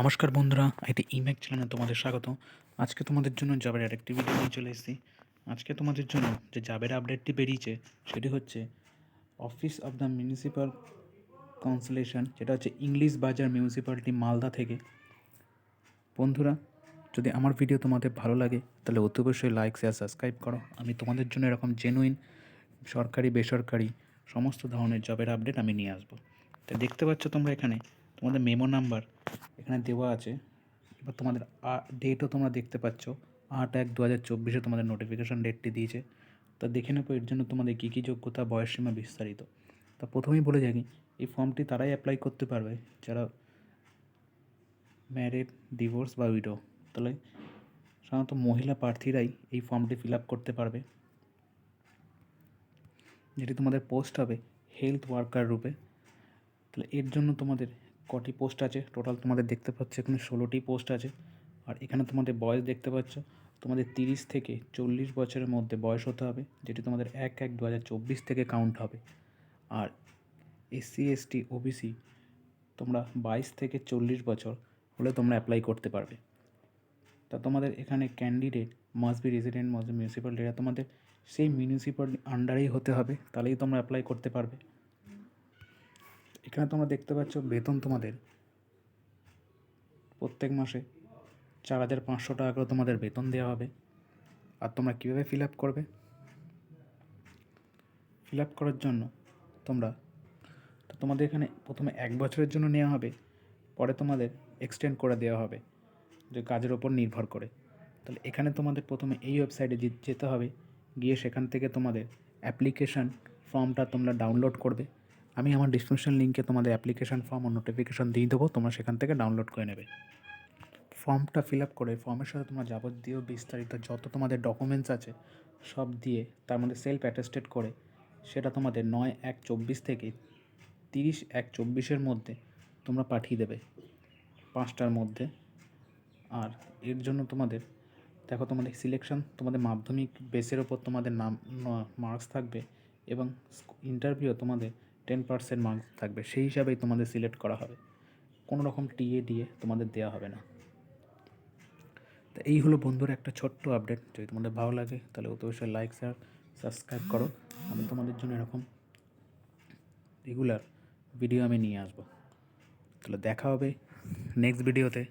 নমস্কার বন্ধুরা এটি ইম্যাক চ্যানেলে তোমাদের স্বাগত। আজকে তোমাদের জন্য জাবের আরেকটি ভিডিও নিয়ে চলে এসেছি। আজকে তোমাদের জন্য যে জাবের আপডেটটি বেরিয়েছে, সেটি হচ্ছে অফিস অফ দ্য মিউনিসিপ্যাল কাউন্সিলেশন যেটা হচ্ছে ইংলিশ বাজার মিউনিসিপ্যালিটি মালদা থেকে। বন্ধুরা, যদি আমার ভিডিও তোমাদের ভালো লাগে, তাহলে অতি অবশ্যই লাইক শেয়ার সাবস্ক্রাইব করো। আমি তোমাদের জন্য এরকম জেনুইন সরকারি, বেসরকারি সমস্ত ধরনের জবের আপডেট আমি নিয়ে আসব। তো দেখতে পাচ্ছ তোমরা এখানে, তোমাদের মেমো নাম্বার এখানে দেওয়া আছে এবার তোমাদের ডেটও তোমরা দেখতে পাচ্ছ। আট এক দু হাজার চব্বিশে তোমাদের নোটিফিকেশান ডেটটি দিয়েছে। তা দেখে নেব এর জন্য তোমাদের কী কী যোগ্যতা বয়সসীমা বিস্তারিত। তা প্রথমেই বলে যাই, এই ফর্মটি তারাই অ্যাপ্লাই করতে পারবে, যারা ম্যারেড ডিভোর্স বা উইডো তাহলে সাধারণত মহিলা প্রার্থীরাই এই ফর্মটি ফিল আপ করতে পারবে। যেটি তোমাদের পোস্ট হবে হেলথ ওয়ার্কার রূপে। তাহলে এর জন্য তোমাদের কটি পোস্ট আছে? টোটাল তোমাদের দেখতে পাচ্ছ, এখানে ষোলোটি পোস্ট আছে। আর এখানে তোমাদের বয়স দেখতে পাচ্ছ, তোমাদের তিরিশ থেকে চল্লিশ বছরের মধ্যে বয়স হতে হবে, যেটি তোমাদের এক এক দু হাজার চব্বিশ থেকে কাউন্ট হবে। আর এসসি এসটি ওবিসি তোমরা বাইশ থেকে চল্লিশ বছর হলে তোমরা অ্যাপ্লাই করতে পারবে। তা তোমাদের এখানে candidate must be resident must be municipality তোমাদের সেই মিউনিসিপ্যালিটি আন্ডারেই হতে হবে, তাহলেই তোমরা অ্যাপ্লাই করতে পারবে। এখানে তোমরা দেখতে পাচ্ছ বেতন তোমাদের প্রত্যেক মাসে চার হাজার পাঁচশো টাকা করে তোমাদের বেতন দেওয়া হবে। আর তোমরা কীভাবে ফিল আপ করবে? ফিল আপ করার জন্য তোমরা, তো তোমাদের এখানে প্রথমে এক বছরের জন্য নেওয়া হবে, পরে তোমাদের এক্সটেন্ড করে দেওয়া হবে, যে কাজের ওপর নির্ভর করে। তাহলে এখানে তোমাদের প্রথমে এই ওয়েবসাইটে যেতে হবে, গিয়ে সেখান থেকে তোমাদের অ্যাপ্লিকেশান ফর্মটা তোমরা ডাউনলোড করবে। আমি আমার ডিসক্রিপশন লিঙ্কে তোমাদের অ্যাপ্লিকেশান ফর্ম ও নোটিফিকেশান দিয়ে দেবো, তোমরা সেখান থেকে ডাউনলোড করে নেবে। ফর্মটা ফিল আপ করে ফর্মের সাথে তোমার যাবতীয় বিস্তারিত যত তোমাদের ডকুমেন্টস আছে, সব দিয়ে তার মধ্যে সেলফ অ্যাটেস্টেড করে, সেটা তোমাদের নয় এক চব্বিশ থেকে তিরিশ এক চব্বিশের মধ্যে তোমরা পাঠিয়ে দেবে। পাঁচটার মধ্যে। আর এর জন্য তোমাদের, দেখো তোমাদের সিলেকশন তোমাদের মাধ্যমিক বেসের ওপর তোমাদের নাম মার্কস থাকবে এবং ইন্টারভিউ তোমাদের টেন পার্সেন্ট মার্কস থাকবে, সেই হিসাবেই তোমাদের সিলেক্ট করা হবে। কোনো রকম টিএ ডিএ তোমাদের দেওয়া হবে না। তো এই হলো বন্ধুর একটা ছোট্ট আপডেট যদি তোমাদের ভালো লাগে, তাহলে অত অবশ্যই লাইক শেয়ার সাবস্ক্রাইব করো। আমি তোমাদের জন্য এরকম রেগুলার ভিডিও আমি নিয়ে আসব। তাহলে দেখা হবে নেক্সট ভিডিওতে